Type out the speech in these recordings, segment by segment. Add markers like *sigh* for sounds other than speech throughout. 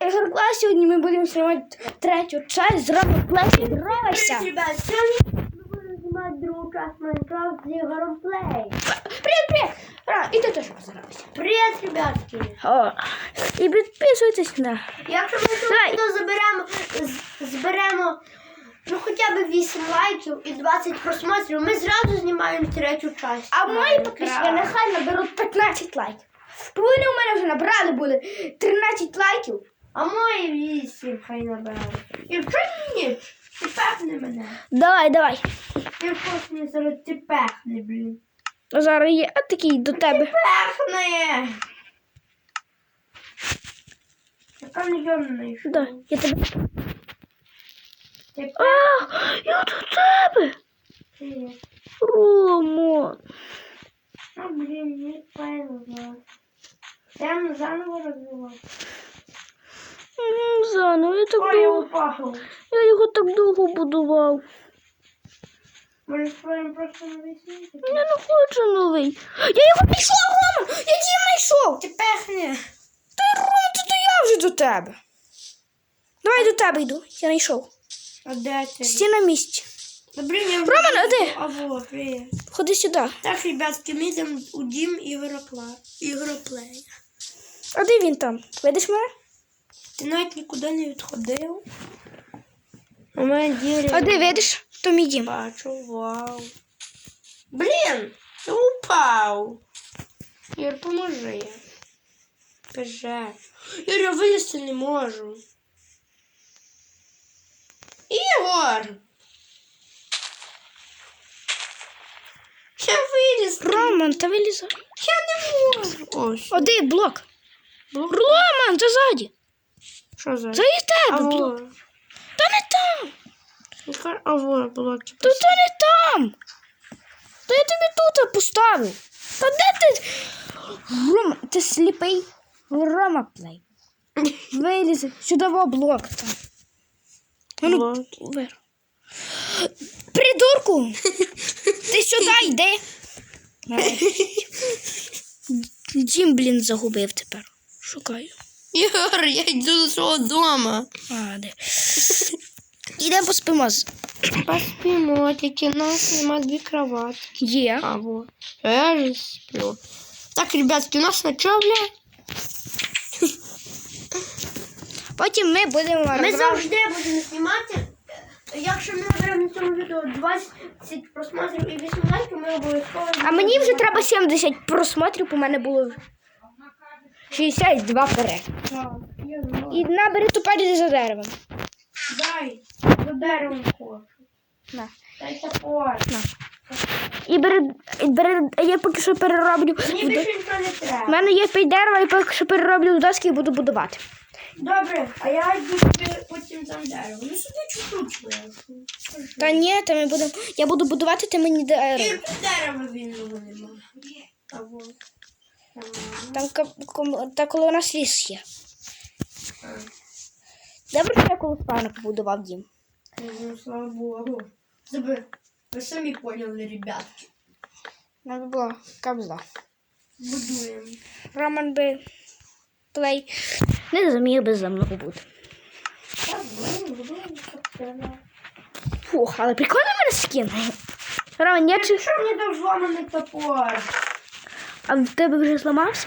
Ігоркла, сьогодні ми будемо знімати третю часть з Робоплей. Грайся! Ребят, сьогодні ми будемо знімати другу часть Майнкрафт з Ігорем Плей. Привіт, привіт! Ра, і ти теж позирався. Привіт, ребятки. О, і підписуйтесь на. Якщо ми тут Давай. заберемо, з- зберемо ну хоча б 8 лайків і 20 просмотрів, ми зразу знімаємо третю часть. А мої підписники нехай наберуть 15 лайків. Бо вони у мене вже набрали були 13 лайків. А мої 8 хай наберемо. І що ні? Ти пехне мене. Давай, давай. Ти щось мені зараз ти пехне, блін. Зараз є такий до тебе. Пехне! Яка не йшов. Да, я тебе. Ти А, я до тебе. пехне. Рома. А, блін, не певно. Прямо заново розвивав. Заново, я так Ой, я довго. упав. Я його так довго будував. Може, створимо просто новий світ? Я не хочу новий. Я його пішов, Рома! Я дім знайшов! Ти пехне. Та Рома, це то я вже до тебе. Давай до тебе йду. Я знайшов. А де ти? Стій на місці. Добре, я вже... Роман, а де? А вот, привіт. Ходи сюди. Так, ребятки, ми йдемо у дім Ігора Пла... А де він там? Видиш мене? Ти навіть нікуди не відходив. У мене дірі. А де видиш? То мій дім. Бачу, вау. Блін, ти упав. Ір, поможи. Боже. Ір, я вилізти не можу. Ігор! Я виліз. Роман, та вилізай. Я не можу. Ось. А де блок? Роман, це ззаді. Що за? Це і тебе вот. Та не там. А вот блоки. Та це не там. Та я тобі тут поставив. Та де ти? Рома, ти сліпий. Рома плей. *laughs* Вилізи. Сюди во блок там. Ну, вир. Придурку! Ти сюди йди. *laughs* Дім, блін, загубив тепер. Шукаю. Ігор, я йду до свого дома. А, де? Ідемо поспимо. Поспимо, тільки у нас нема дві кровати. Є. А вот. Я же сплю. Так, ребятки, у нас ночевля. Потім ми будемо Ми розграв- завжди будемо знімати. Якщо ми наберемо на цьому відео 20 просмотрів і 8 лайків, ми обов'язково. А мені вже треба 70 просмотрів, у мене було 62 пере. Так, я знаю. І набери тупо йди за деревом. Дай, за деревом хочу. На. Дай топор. На. І бери, бери, я поки що перероблю. Мені більше нічого не У треба. мене є 5 дерева, і поки що перероблю доски і буду будувати. Добре, а я йду собі потім там дерево. Ну собі чуть-чуть лишу. Та ні, та ми будемо. Я буду будувати, ти мені І дерево. дерева вільного нема. А вот. Там та коли у нас ліс є. Добре, що я коло спавна побудував дім. Ну, слава Богу. Забы, вы сами поняли, ребятки. Надо було кабза. Будуємо. Роман би плей не зумів би за мною бути. Фух, але прикольно мене скін. Роман, я чи... Що мені дав зламаний топор? А в тебе вже зламався?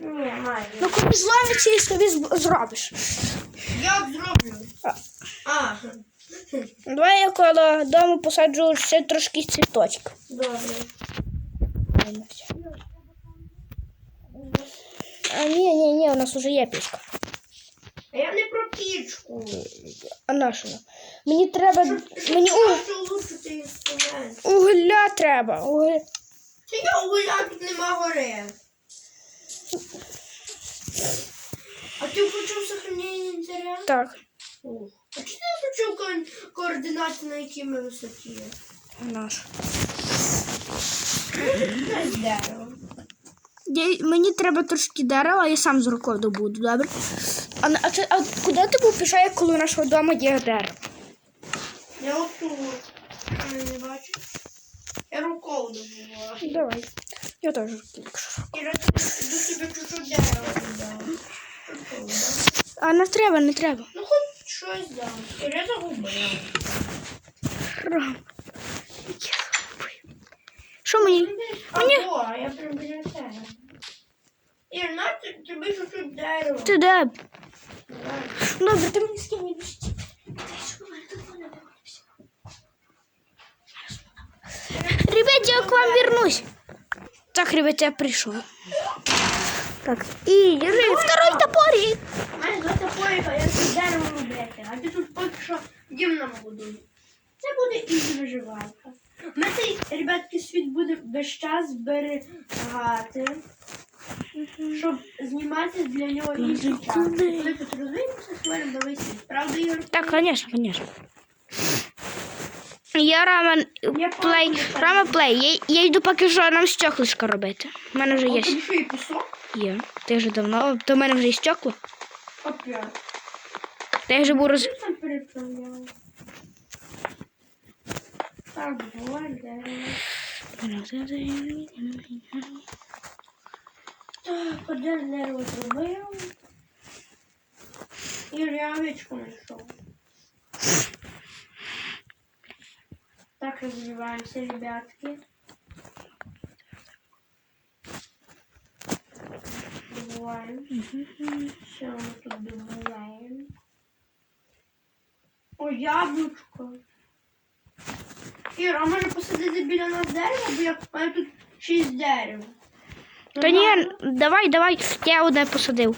Ні, майже. Ну коли зламиться і собі зробиш. Як зроблю? А. А, Давай я коло дому посаджу ще трошки цвіточок. добре. А ні, ні, ні, у нас уже є пічка. А я не про пічку. А наша? Мені треба. Мені у... Хочу улучшити інструмент. угля треба. Угля. Чи я угля тут нема гори? А ти включив сохранення інтересу? Так. Ух. А чи ти включив ко- координати, на якій ми висоті? Наш. Я, мені треба трошки дерева, я сам з рукою добуду, добре? А, на- а, ти, а куди ти був пішов, коли у нашого дому є дерево? Я отут. Ти не бачиш? Я рукою добувала. Давай. Я теж. І раз до себе чужу дерево. Прикольно. А не треба, не треба. Ну хоч щось дам. Я загубив. Ром. Що мені? Мені- Або, а я біля тебе. Ір, на тобі тут дерево. Ти де? Давай. Добре, ти мені скинь біжить. Ребят, я к вам вернусь. Так, ребят, я пришел. Так, и держи второй топорик. У мене два топорика, я тут дерево робити, а ти тут поки що дім нам будуй. Це буде і виживалка. Ми цей, ребятки, світ буде весь час зберігати, щоб знімати для нього інший час. Коли тут розвинемося, створимо новий світ. Правда, Ігор? Так, конечно, конечно. Я Рама Плей. Рама Плей. Я, я йду поки що нам стеклишко робити. У мене вже є. Є. Ти вже давно. То в мене вже є стекло. Опять. Та я вже буду роз... Так, буває. Так, один дерево зробив. І рявичку знайшов. Так розвиваємося, ребятки. Добуваємо. Все, ми тут добуваємо. О, яблучко. Іра, а може посадити біля нас дерево, бо я маю тут шість дерев. Та ні, давай, давай. Я одне посадив.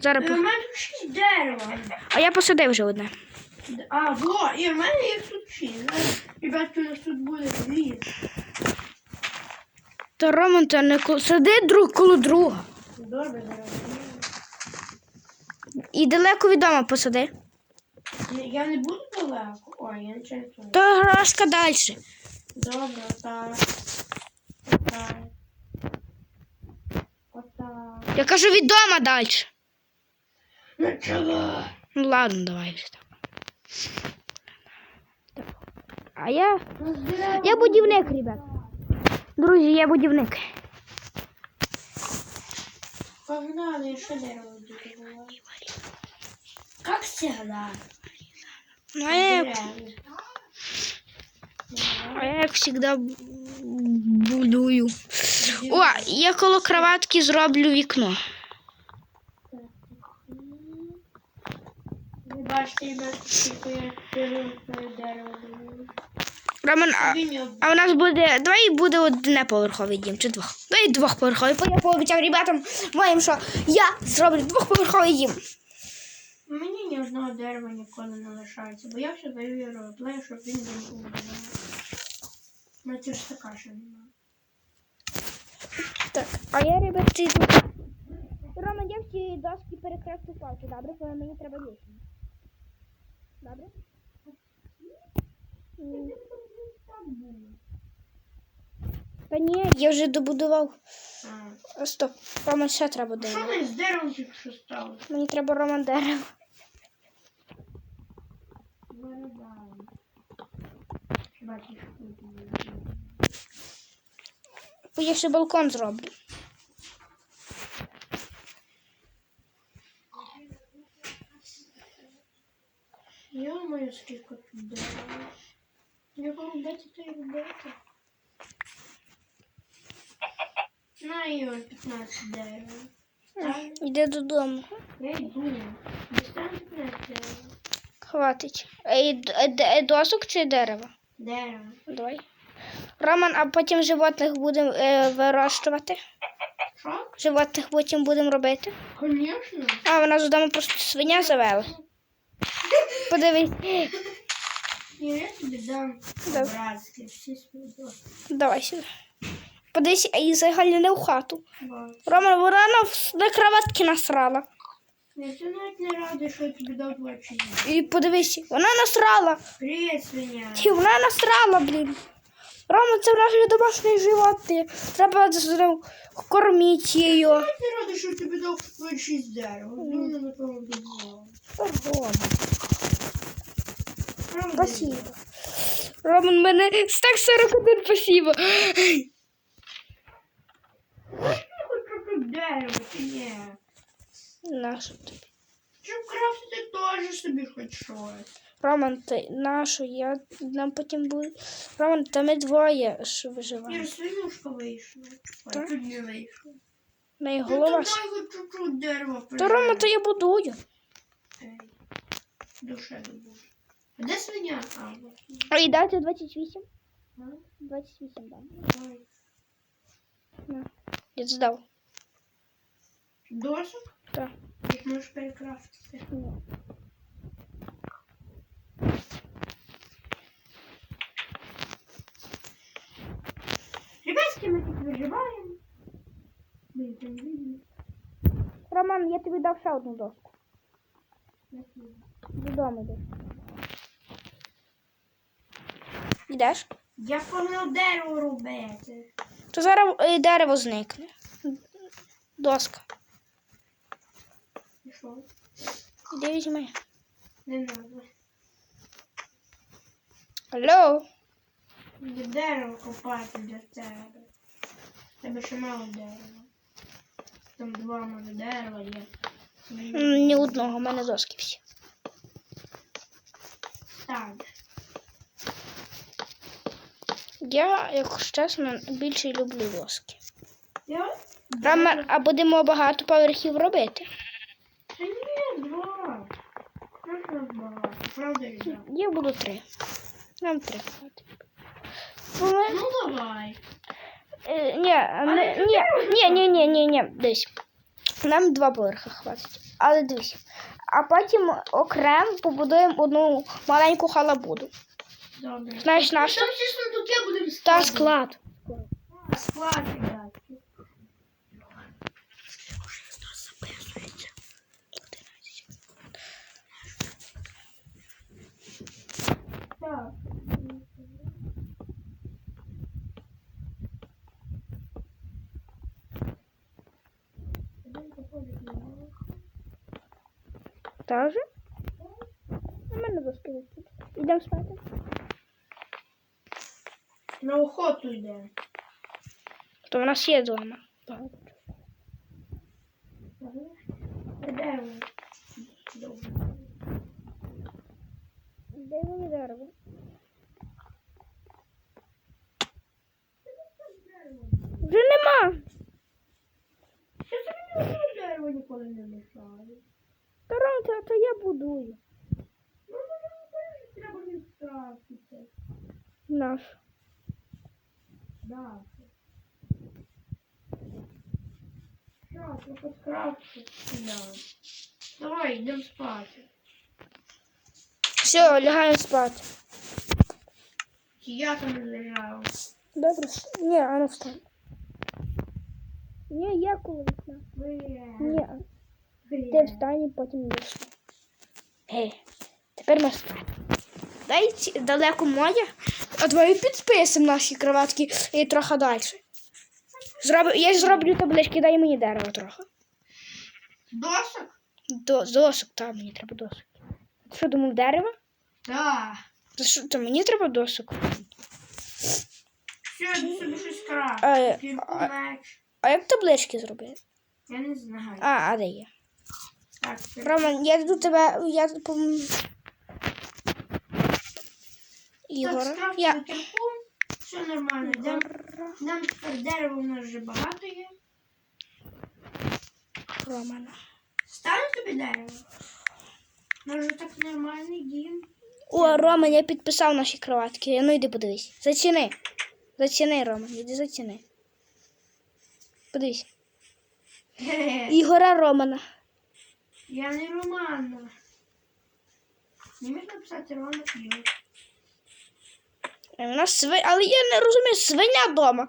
Зараз У по... мене тут шість дерева. А я посадив вже одне. А, во, і в мене їх тут шість. Ребятки, у нас тут буде ліс. Та Роман, та не ко- сади друг коло друга. Добре, зараз. І далеко від дома посади. Я не буду далеко. Ой, я нічого не чую. То грошка далі. Добре, отак. Отак. Отак. Я кажу від дома далі. Ну чого? Ну ладно, давай вже так. А я. Я будівник, ребят. Друзі, я будівник. Погнали, ще дерево. Как всегда. Ну, а я, як- а я як завжди будую. О, я коло кроватки зроблю вікно. Бачите, дерево. Роман, а, а у нас буде. Давай буде одноповерховий дім чи двох. Давай двохповерховий. Бо я пообіцяв ребятам моїм, що я зроблю двохповерховий дім. Мені ні одного дерева ніколи не лишається, бо я все даю Європлею, щоб він не був. Ну це ж така що нема. Так, а я, ребята, йду. Роман, я всі доски перекреслю палки, добре? Бо мені треба лісом. Добре? Та ні, я вже добудував. А. Стоп, Роман ще треба Що ми з деревом тільки що стало? Мені треба Роман дерево. Бо я ще балкон зроблю. Йо-моє, скільки тут дерева. Його робити, то й робити. На його 15 дерева. Йди додому. я йду. Дістань 15 дерева. Хватить. Е, досок чи дерево? Дерева. Давай. Роман, а потім животних будемо е, вирощувати. Що? Животних потім будемо робити. Конечно. А, вона з дому просто свиня завела. *laughs* Подивись. Я тобі дам Да. братські всі свої. Давай сюди. Подивись, а її взагалі не в хату. Роман, вона на, кроватки насрала. Я це навіть не радий, що я тобі дав два. І подивись, вона насрала. Привіт, свиня. І вона насрала, блін. Рома, це в наші домашні животні. Треба з- з- кормити її. Я не радий, що я тобі дав шість дерева. Думаю, на тому дозволу. Рома? Спасибо. Роман, мене стак 41 спасибо. Я дерево, чи ні? Нащо тобі? Щоб крафт можеш собі хоч щось. Роман, ти нашу, я нам потім буде. Роман, та ми двоє ж виживаємо. Ір, свинюшка вийшла. Ой, Так. тут не вийшла. В неї голова. то дай хоч чуть-чуть дерева Та Рома, то я будую. Душе добуду. А де свиня? А, от. А і дати 28? А, 28 дам. ой. Я здав. Досок? Так. Їх можеш перекрафтити. Ні. Ребятки, ми тут виживаємо. Ми там видно. Роман, я тобі дав ще одну доску. Додому йдеш. Йдеш? Я погнав дерево робити. То зараз е, дерево зникне. Доска. Пішов. Іди візьми. Не надо. Алло. Де дерево копати для тебе. Тебе ще мало дерева. Там два може дерева є. Ні одного, в мене доски всі. Так. Я, якщо чесно, більше люблю доски. Я? Роман, а будемо багато поверхів робити. Та ні, два. Можна багато. Правда? Я буду три. Нам три. хватить. Ми- Ну давай. Е, Ні, не- ні, ні, ні, ні, ні, ні, десь. Нам два поверхи хватить. Але дивись. А потім окремо побудуємо одну маленьку халабуду. Добре. Знаєш всі сундуки будемо та склад. Склад, ребятки. Так. Та вже? У мене доски висять. Ідемо спати. На охоту йде. То в нас є. Добре. Де мені дерево? Вже нема. Що це мені дерево ніколи не то, я будую. Ну, треба не скрафтити. Наш. Да. Що, треба скрафтити? Да. Давай, йдемо спати. Все, лягаємо спати. Я там лежав. Добре. Ні, а ну встань. Ні, я коли весна. Ні, ти встань і потім не встань. Гей, тепер ми спати. Дай далеко моя, а твої підписимо наші кроватки і трохи далі. Зроблю, я зроблю таблички, дай мені дерево трохи. Досок? До, досок, там мені треба досок. Ти Що думав, дерево? Так. Та що, то мені треба досок. Все, я собі щось А. А- А як таблички зробити? Я не знаю. А, а де є? Так, це- Роман, я до тебе. Я пом... Ігор. Так, Я... кірку. Все нормально. Йдемо. Нам тепер дерева у нас вже багато є. Роман. Ставимо тобі дерево. Може так нормальний дім. О, Роман, я підписав наші кроватки. Ну йди подивись. Заціни. Заціни, Роман, іди заціни. Подивись. Ігора Романа. Я не Романа. Не можна написати Роман Юр. У нас сви... Але я не розумію, свиня вдома.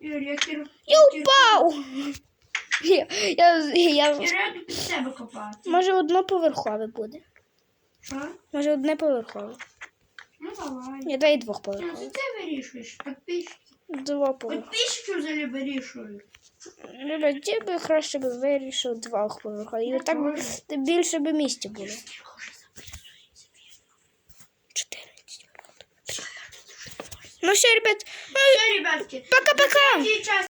Юр, я кір... Я упав. Я, я, я... Я раду під себе копати. Може одноповерхове буде. Що? Може одноповерхове. Ну давай. Я дай Ну, двохповерхове. це ти вирішуєш. Підписчики. Двоповерхове. Підписчики взагалі вирішують. Люля, ті би краще би вирішив двохповерхове. І так би більше би місця було. Ну все, ребят, Все, ребятки. пока-пока.